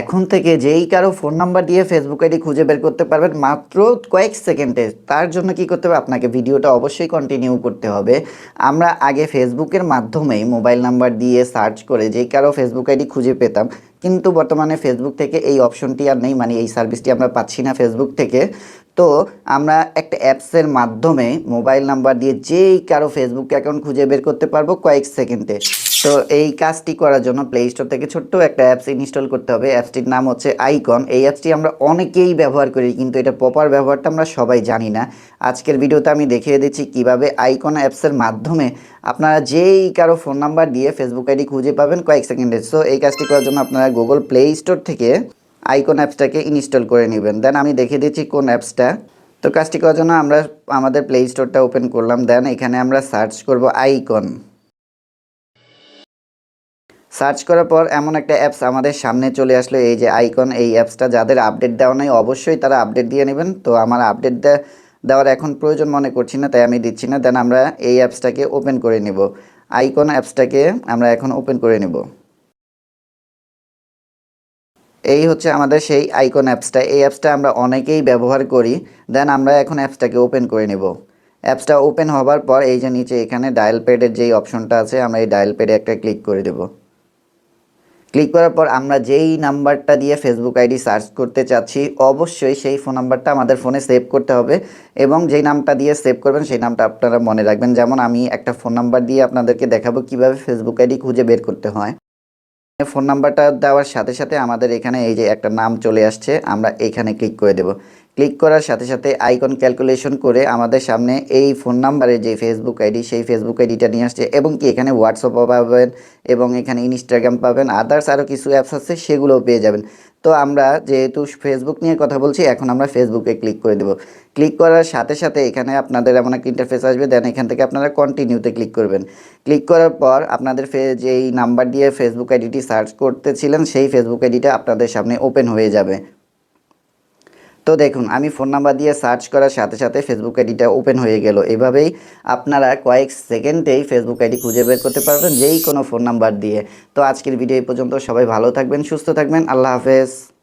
এখন থেকে যেই কারও ফোন নাম্বার দিয়ে ফেসবুক আইডি খুঁজে বের করতে পারবেন মাত্র কয়েক সেকেন্ডে। তার জন্য কি করতে হবে? আপনাকে ভিডিওটা অবশ্যই কন্টিনিউ করতে হবে। আমরা আগে ফেসবুকের মাধ্যমেই মোবাইল নাম্বার দিয়ে সার্চ করে যেই কারও ফেসবুক আইডি খুঁজে পেতাম। কিন্তু বর্তমানে ফেসবুক থেকে এই অপশনটি আর নেই। মানে এই সার্ভিসটি আমরা পাচ্ছি না ফেসবুক থেকে। তো আমরা একটা অ্যাপসের মাধ্যমে মোবাইল নাম্বার দিয়ে যেই কারও ফেসবুক অ্যাকাউন্ট খুঁজে বের করতে পারব কয়েক সেকেন্ডে। তো এই কাজটি করার জন্য প্লে স্টোর থেকে ছোট্ট একটা অ্যাপস ইনস্টল করতে হবে। অ্যাপসটির নাম হচ্ছে আইকন এই অ্যাপসটি আমরা অনেকেই ব্যবহার করি, কিন্তু এটা প্রপার ব্যবহারটা আমরা সবাই জানি না। আজকের ভিডিওতে আমি দেখিয়ে দিচ্ছি কীভাবে আইকন অ্যাপসের মাধ্যমে আপনারা যেই কারও ফোন নাম্বার দিয়ে ফেসবুক আইডি খুঁজে পাবেন কয়েক সেকেন্ডে। সো এই কাজটি করার জন্য আপনারা গুগল প্লে স্টোর থেকে আইকন অ্যাপসটাকে ইনস্টল করে নেবেন। দেন আমি দেখিয়ে দিচ্ছি কোন অ্যাপসটা। তো কাজটি করার জন্য আমরা আমাদের প্লে স্টোরটা ওপেন করলাম। দেন এখানে আমরা সার্চ করব আইকন। সার্চ করার পর এমন একটা অ্যাপস আমাদের সামনে চলে আসলো। এই যে আইকন, এই অ্যাপসটা যাদের আপডেট দেওয়া নেই, অবশ্যই তারা আপডেট দিয়ে নেবেন। তো আমার আপডেট দেওয়ার এখন প্রয়োজন মনে করছি না, তাই আমি দিচ্ছি না। দেন আমরা এই অ্যাপসটাকে ওপেন করে নিব। আইকন অ্যাপসটাকে আমরা এখন ওপেন করে নিব। এই হচ্ছে আমাদের সেই আইকন অ্যাপসটা এই অ্যাপসটা আমরা অনেকেই ব্যবহার করি। দেন আমরা এখন অ্যাপসটাকে ওপেন করে নেব। অ্যাপসটা ওপেন হবার পর এই যে নিচে এখানে ডায়াল প্যাডের যেই অপশনটা আছে, আমরা এই ডায়াল প্যাডে একটা ক্লিক করে দেবো। ক্লিক করার পর আমরা যেই নাম্বারটা দিয়ে ফেসবুক আইডি সার্চ করতে চাচ্ছি, অবশ্যই সেই ফোন নাম্বারটা আমাদের ফোনে সেভ করতে হবে এবং যেই নামটা দিয়ে সেভ করবেন, সেই নামটা আপনারা মনে রাখবেন। যেমন আমি একটা ফোন নাম্বার দিয়ে আপনাদেরকে দেখাবো কীভাবে ফেসবুক আইডি খুঁজে বের করতে হয়। ফোন নাম্বারটা দেওয়ার সাথে সাথে আমাদের এখানে এই যে একটা নাম চলে আসছে, আমরা এখানে ক্লিক করে দেব। ক্লিক করার সাথে সাথে আইকন ক্যালকুলেশন করে আমাদের সামনে এই ফোন নাম্বারে যে ফেসবুক আইডি, সেই ফেসবুক আইডিটা নিয়ে আসছে এবং কি এখানে হোয়াটসঅ্যাপও পাবেন এবং এখানে ইনস্টাগ্রাম পাবেন, আদার্স আরও কিছু অ্যাপস আছে সেগুলোও পেয়ে যাবেন। তো আমরা যেহেতু ফেসবুক নিয়ে কথা বলছি, এখন আমরা ফেসবুকে ক্লিক করে দেব। ক্লিক করার সাথে সাথে এখানে আপনাদের এমন একটা ইন্টারফেস আসবে দেন এখান থেকে আপনারা কন্টিনিউতে ক্লিক করবেন। ক্লিক করার পর আপনাদের ফে যেই নাম্বার দিয়ে ফেসবুক আইডিটি সার্চ করতেছিলেন, সেই ফেসবুক আইডিটা আপনাদের সামনে ওপেন হয়ে যাবে। তো দেখুন, আমি ফোন নাম্বার দিয়ে সার্চ করার সাথে সাথে ফেসবুক আইডিটা ওপেন হয়ে গেল। এভাবেই আপনারা কয়েক সেকেন্ডেই ফেসবুক আইডি খুঁজে বের করতে পারবেন যেই কোনো ফোন নাম্বার দিয়ে। তো আজকের ভিডিও এই পর্যন্ত। সবাই ভালো থাকবেন, সুস্থ থাকবেন। আল্লাহ হাফেজ।